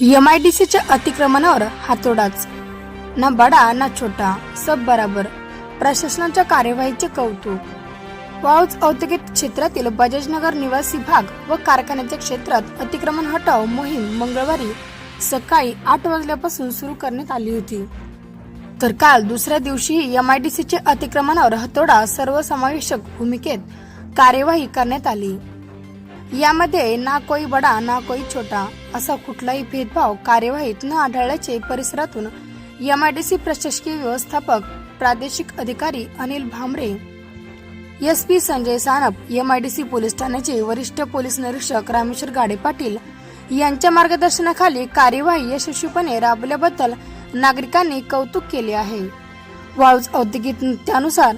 M I D सीच्या अतिक्रमणावर हातोडाच. ना बडा ना छोटा सब बराबर. प्रशासनाच्या कार्यवाहीचे कौतुक. वाळूज औद्योगिक क्षेत्रातील बजाजनगर निवासी भाग व कारखान्याच्या क्षेत्रात अतिक्रमण हटाव मोहीम मंगळवारी सकाळी आठ वाजल्यापासून सुरू करण्यात आली होती. तर काल दुसऱ्या दिवशी एम आय डी सीचे अतिक्रमणावर हतोडा सर्वसमावेशक भूमिकेत कार्यवाही करण्यात आली. यामध्ये ना कोई बडा ना कोई छोटा असा कुठलाही भेदभाव कार्यवाहीत न आढळल्याचे परिसरातून एमआयडीसी प्रशासकीय व्यवस्थापक प्रादेशिक अधिकारी Anil Bhamre S P Sanjay Sanap MIDC police ठाण्याचे वरिष्ठ पोलीस निरीक्षक रामेश्वर गाडे पाटील यांच्या मार्गदर्शनाखाली कार्यवाही यशस्वीपणे राबवल्याबद्दल नागरिकांनी कौतुक केले आहे. वाळूज औद्योगिक त्यानुसार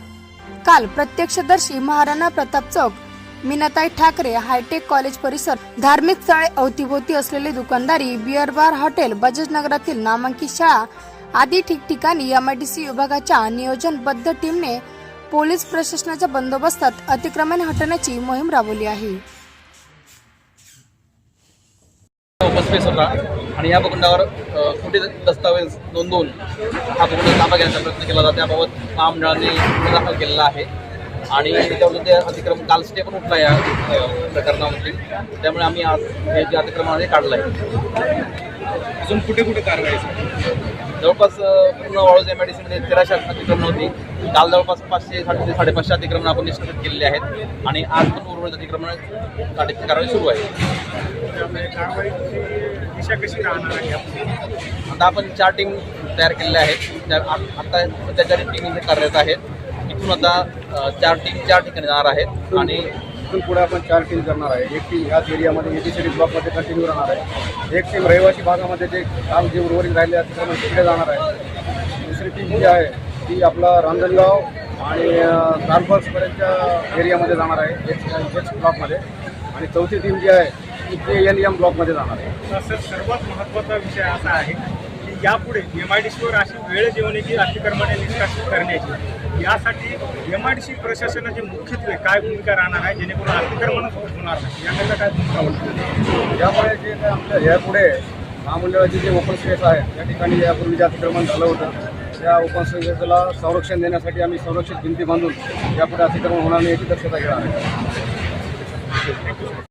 काल प्रत्यक्षदर्शी महाराणा प्रताप चौक मीनाताई ठाकरे हायटेक कॉलेज परिसर धार्मिक स्थळे अवतीभोवती असलेले दुकानदारी बिअर बार हॉटेल बजाज नगरातील नामांकित शाळा आदी ठिकठिकाणी एम आय डी सी विभागाच्या नियोजनबद्ध टीमने पोलीस प्रशासनाच्या बंदोबस्तात अतिक्रमण हटवण्याची मोहीम राबवली आहे. उपस्थित होता आणि या भूखंडावर कुठे दस्तावेज नोंदवून हा भूखंड ताबा घेण्याचा प्रयत्न केला जातो. त्याबाबत महामंडळाने दाखल केलेला आहे. आणि त्याच्यावर ते अतिक्रमण काल स्टे पण उठला या प्रकरणामध्ये. त्यामुळे आम्ही आज हे जे अतिक्रमण आहे काढलं आहे अजून कुठे कुठे कारवाई? जवळपास पूर्ण वाळूज एम आय डी सीमध्ये तेराशे अतिक्रमण होती. काल जवळपास पाचशे साडे ते साडेपाचशे अतिक्रमण आपण निष्कासित केलेले आहेत. आणि आज पण उर्वरित अतिक्रमण काढण्याची कारवाई सुरू आहे. त्यामुळे कारवाईची दिशा कशी राहणार आहे यापुढे? आता आपण चार टीम तयार केलेल्या आहेत. त्या आ- आता सध्या चार टीम कार्यरत आहेत. इथून आता चार टीम चार ठिकाणी जाणार आहेत आणि इथून पुढे आपण चार टीम करणार आहे. एक टीम ह्याच एरियामध्ये एटी सिटी ब्लॉकमध्ये कंटिन्यू राहणार आहे. एक टीम रहिवासी भागामध्ये जे काल जे उर्वरित राहिले आहे तिकडे तिकडे जाणार आहे. दुसरी टीम जी आहे ती आपला रांजणगाव आणि कार्बर्सपर्यंतच्या एरियामध्ये जाणार आहे एच एच ब्लॉकमध्ये आणि चौथी टीम जी आहे ती जे एन एम ब्लॉकमध्ये जाणार आहे. तसंच सर्वात महत्त्वाचा विषय असा आहे की यापुढे एम आय डी सीवर अशी वेळ येऊ अतिक्रमणे निष्कासित करण्याची यासाठी एम आय डी सी प्रशासनाची मुख्यत्वे काय भूमिका राहणार आहे जेणेकरून अतिक्रमणच होणार नाही? याकरता काय भूमिका यामुळे जे काय आपल्या यापुढे महामंडळाचे जे ओपन स्पेस आहे त्या ठिकाणी यापूर्वी जे अतिक्रमण झालं होतं त्या ओपन स्पेसला संरक्षण देण्यासाठी आम्ही संरक्षित भिंती बांधून यापुढे अतिक्रमण होणार नाही याची दक्षता घेणार आहे